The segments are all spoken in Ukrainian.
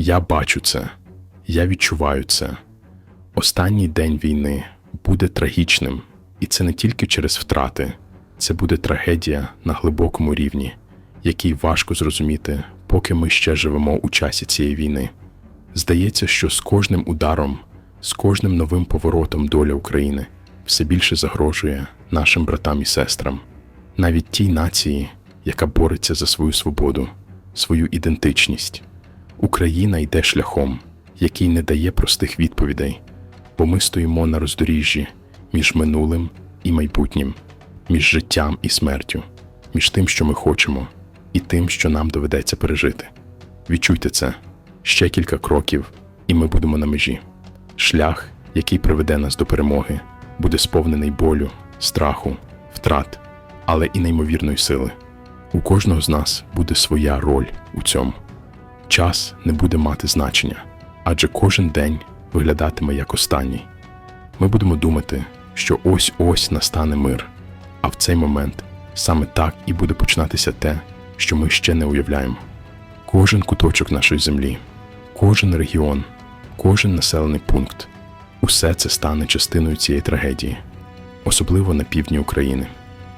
Я бачу це, я відчуваю це. Останній день війни буде трагічним, і це не тільки через втрати, це буде трагедія на глибокому рівні, який важко зрозуміти, поки ми ще живемо у часі цієї війни. Здається, що з кожним ударом, з кожним новим поворотом доля України все більше загрожує нашим братам і сестрам, навіть тій нації, яка бореться за свою свободу, свою ідентичність. Україна йде шляхом, який не дає простих відповідей, бо ми стоїмо на роздоріжжі між минулим і майбутнім, між життям і смертю, між тим, що ми хочемо, і тим, що нам доведеться пережити. Відчуйте це ще кілька кроків, і ми будемо на межі. Шлях, який приведе нас до перемоги, буде сповнений болю, страху, втрат, але і неймовірної сили. У кожного з нас буде своя роль у цьому. Час не буде мати значення, адже кожен день виглядатиме як останній. Ми будемо думати, що ось-ось настане мир, а в цей момент саме так і буде починатися те, що ми ще не уявляємо. Кожен куточок нашої землі, кожен регіон, кожен населений пункт усе це стане частиною цієї трагедії, особливо на півдні України,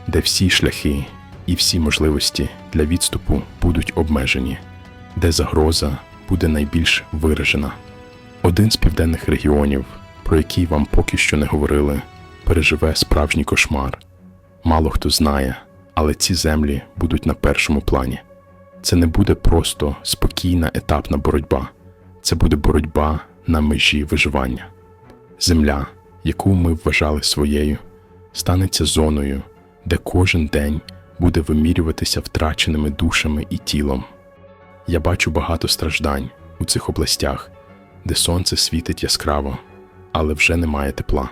де всі шляхи і всі можливості для відступу будуть обмежені, де загроза буде найбільш виражена. Один з південних регіонів, про який вам поки що не говорили, переживе справжній кошмар. Мало хто знає, але ці землі будуть на першому плані. Це не буде просто спокійна етапна боротьба, це буде боротьба на межі виживання. Земля, яку ми вважали своєю, станеться зоною, де кожен день буде вимірюватися втраченими душами і тілом. Я бачу багато страждань у цих областях, де сонце світить яскраво, але вже немає тепла.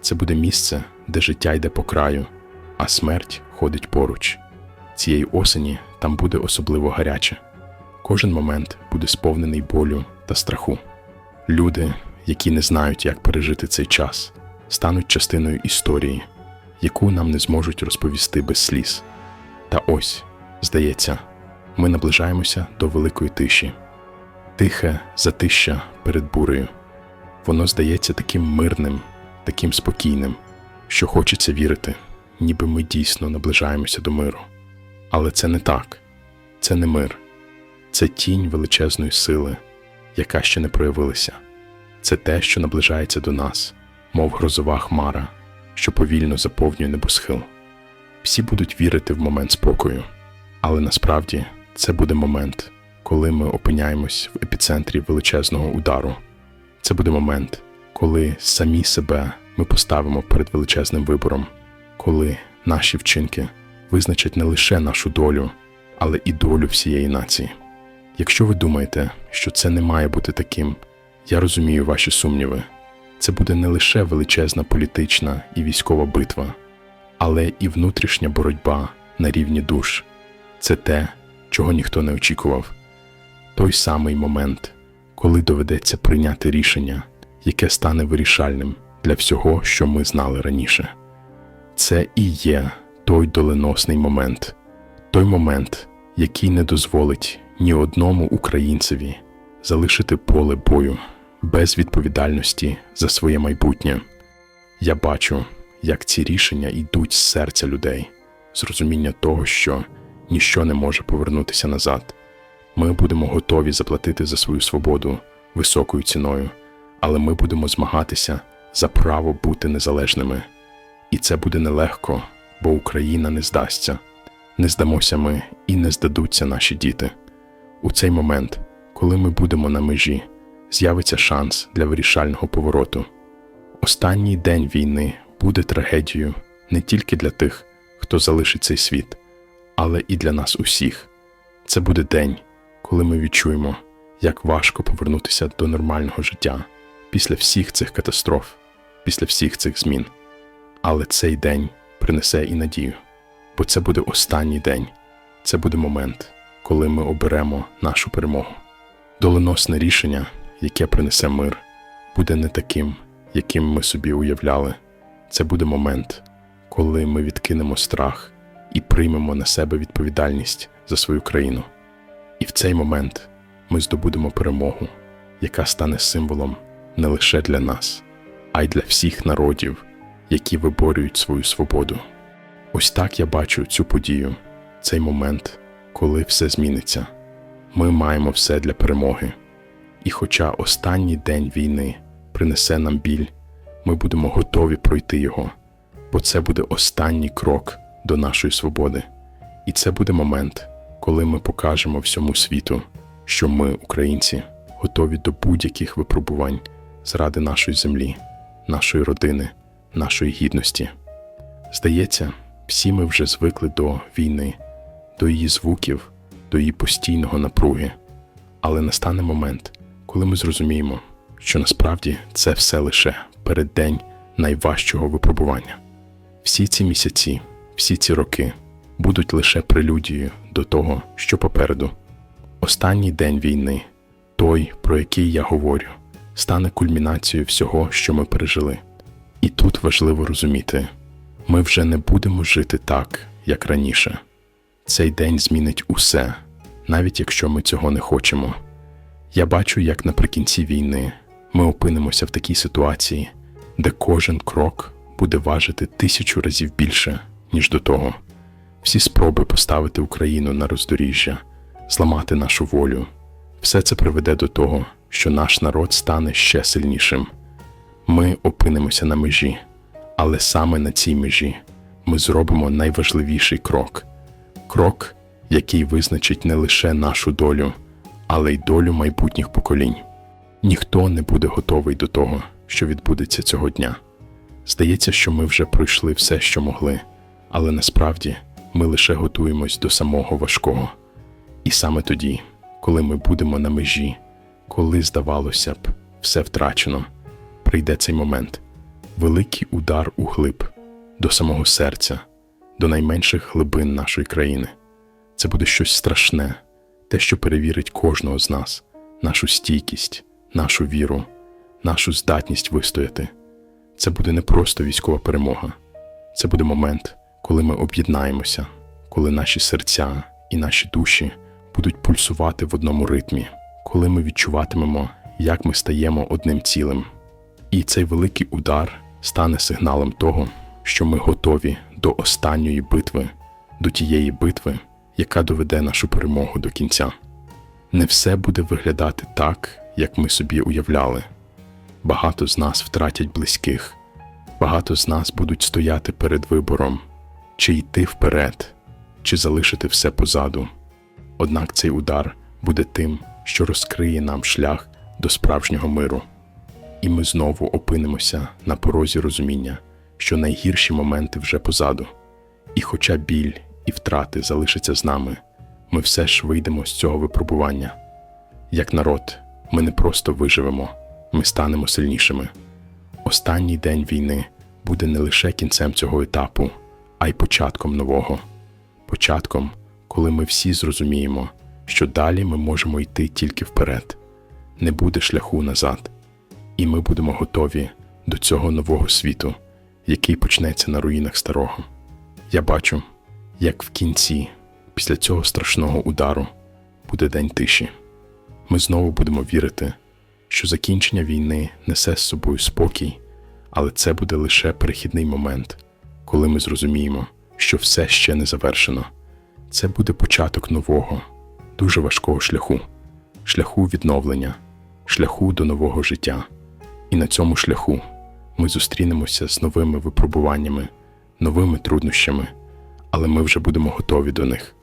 Це буде місце, де життя йде по краю, а смерть ходить поруч. Цієї осені там буде особливо гаряче. Кожен момент буде сповнений болю та страху. Люди, які не знають, як пережити цей час, стануть частиною історії, яку нам не зможуть розповісти без сліз. Та ось, здається, ми наближаємося до великої тиші. Тихе затища перед бурею. Воно здається таким мирним, таким спокійним, що хочеться вірити, ніби ми дійсно наближаємося до миру. Але це не так, це не мир, це тінь величезної сили, яка ще не проявилася. Це те, що наближається до нас, мов грозова хмара, що повільно заповнює небосхил. Всі будуть вірити в момент спокою, але насправді це буде момент, коли ми опиняємось в епіцентрі величезного удару. Це буде момент, коли самі себе ми поставимо перед величезним вибором, коли наші вчинки визначать не лише нашу долю, але і долю всієї нації. Якщо ви думаєте, що це не має бути таким, я розумію ваші сумніви. Це буде не лише величезна політична і військова битва, але і внутрішня боротьба на рівні душ. Це те, чого ніхто не очікував. Той самий момент, коли доведеться прийняти рішення, яке стане вирішальним для всього, що ми знали раніше. Це і є той доленосний момент, той момент, який не дозволить ні одному українцеві залишити поле бою без відповідальності за своє майбутнє. Я бачу, як ці рішення йдуть з серця людей, з розуміння того, що ніщо не може повернутися назад. Ми будемо готові заплатити за свою свободу високою ціною, але ми будемо змагатися за право бути незалежними. І це буде нелегко, бо Україна не здасться. Не здамося ми і не здадуться наші діти. У цей момент, коли ми будемо на межі, з'явиться шанс для вирішального повороту. Останній день війни буде трагедією не тільки для тих, хто залишить цей світ, але і для нас усіх. Це буде день, коли ми відчуємо, як важко повернутися до нормального життя після всіх цих катастроф, після всіх цих змін. Але цей день принесе і надію, бо це буде останній день, це буде момент, коли ми оберемо нашу перемогу. Доленосне рішення, яке принесе мир, буде не таким, яким ми собі уявляли. Це буде момент, коли ми відкинемо страх і приймемо на себе відповідальність за свою країну. І в цей момент ми здобудемо перемогу, яка стане символом не лише для нас, а й для всіх народів, які виборюють свою свободу. Ось так я бачу цю подію, цей момент, коли все зміниться. Ми маємо все для перемоги. І хоча останній день війни принесе нам біль, ми будемо готові пройти його, бо це буде останній крок до нашої свободи. І це буде момент, коли ми покажемо всьому світу, що ми, українці, готові до будь-яких випробувань заради нашої землі, нашої родини, нашої гідності. Здається, всі ми вже звикли до війни, до її звуків, до її постійного напруги. Але настане момент, коли ми зрозуміємо, що насправді це все лише переддень найважчого випробування. Всі ці місяці, всі ці роки будуть лише прелюдією до того, що попереду. Останній день війни, той, про який я говорю, стане кульмінацією всього, що ми пережили. І тут важливо розуміти, ми вже не будемо жити так, як раніше. Цей день змінить усе, навіть якщо ми цього не хочемо. Я бачу, як наприкінці війни ми опинимося в такій ситуації, де кожен крок буде важити тисячу разів більше, ніж до того. Всі спроби поставити Україну на роздоріжжя, зламати нашу волю, все це приведе до того, що наш народ стане ще сильнішим. Ми опинимося на межі, але саме на цій межі ми зробимо найважливіший крок крок, який визначить не лише нашу долю, але й долю майбутніх поколінь. Ніхто не буде готовий до того, що відбудеться цього дня. Здається, що ми вже пройшли все, що могли, але насправді ми лише готуємось до самого важкого. І саме тоді, коли ми будемо на межі, коли, здавалося б, все втрачено, прийде цей момент великий удар у глиб, до самого серця, до найменших глибин нашої країни. Це буде щось страшне, те, що перевірить кожного з нас, нашу стійкість, нашу віру, нашу здатність вистояти. Це буде не просто військова перемога, це буде момент, коли ми об'єднаємося, коли наші серця і наші душі будуть пульсувати в одному ритмі, коли ми відчуватимемо, як ми стаємо одним цілим. І цей великий удар стане сигналом того, що ми готові до останньої битви, до тієї битви, яка доведе нашу перемогу до кінця. Не все буде виглядати так, як ми собі уявляли. Багато з нас втратять близьких, багато з нас будуть стояти перед вибором, чи йти вперед, чи залишити все позаду. Однак цей удар буде тим, що розкриє нам шлях до справжнього миру. І ми знову опинимося на порозі розуміння, що найгірші моменти вже позаду. І хоча біль і втрати залишаться з нами, ми все ж вийдемо з цього випробування. Як народ, ми не просто виживемо, ми станемо сильнішими. Останній день війни буде не лише кінцем цього етапу, а й початком нового. Початком, коли ми всі зрозуміємо, що далі ми можемо йти тільки вперед, не буде шляху назад, і ми будемо готові до цього нового світу, який почнеться на руїнах старого. Я бачу, як в кінці, після цього страшного удару, буде день тиші. Ми знову будемо вірити, що закінчення війни несе з собою спокій, але це буде лише перехідний момент, коли ми зрозуміємо, що все ще не завершено. Це буде початок нового, дуже важкого шляху, шляху відновлення, шляху до нового життя. І на цьому шляху ми зустрінемося з новими випробуваннями, новими труднощами, але ми вже будемо готові до них.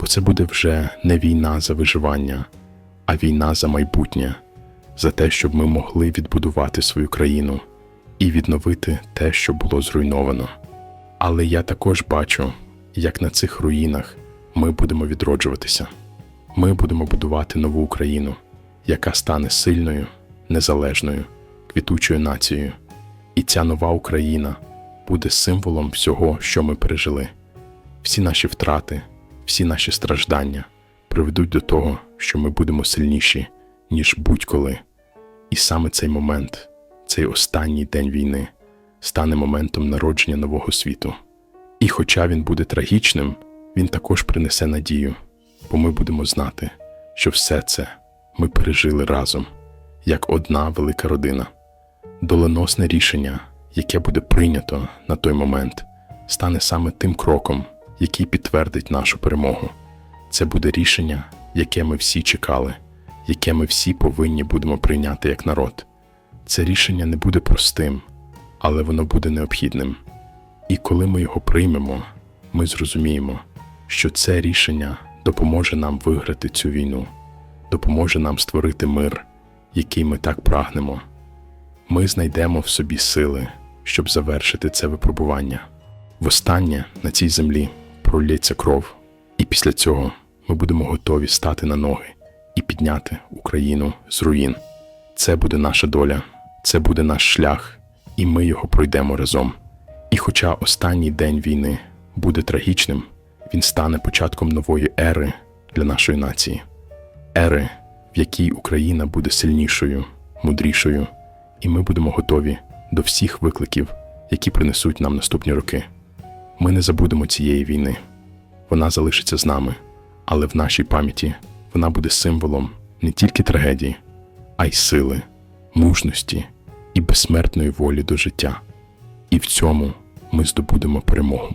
Бо це буде вже не війна за виживання, а війна за майбутнє, за те, щоб ми могли відбудувати свою країну і відновити те, що було зруйновано. Але я також бачу, як на цих руїнах ми будемо відроджуватися. Ми будемо будувати нову Україну, яка стане сильною, незалежною, квітучою нацією. І ця нова Україна буде символом всього, що ми пережили. Всі наші втрати, всі наші страждання приведуть до того, що ми будемо сильніші, ніж будь-коли. І саме цей момент, цей останній день війни, стане моментом народження нового світу. І хоча він буде трагічним, він також принесе надію, бо ми будемо знати, що все це ми пережили разом, як одна велика родина. Доленосне рішення, яке буде прийнято на той момент, стане саме тим кроком, який підтвердить нашу перемогу. Це буде рішення, яке ми всі чекали, яке ми всі повинні будемо прийняти як народ. Це рішення не буде простим, але воно буде необхідним. І коли ми його приймемо, ми зрозуміємо, що це рішення допоможе нам виграти цю війну, допоможе нам створити мир, який ми так прагнемо. Ми знайдемо в собі сили, щоб завершити це випробування. Востаннє на цій землі пролється кров, і після цього ми будемо готові стати на ноги і підняти Україну з руїн. Це буде наша доля, це буде наш шлях, і ми його пройдемо разом. І хоча останній день війни буде трагічним, він стане початком нової ери для нашої нації, ери, в якій Україна буде сильнішою, мудрішою, і ми будемо готові до всіх викликів, які принесуть нам наступні роки. Ми не забудемо цієї війни. Вона залишиться з нами, але в нашій пам'яті вона буде символом не тільки трагедії, а й сили, мужності і безсмертної волі до життя. І в цьому ми здобудемо перемогу.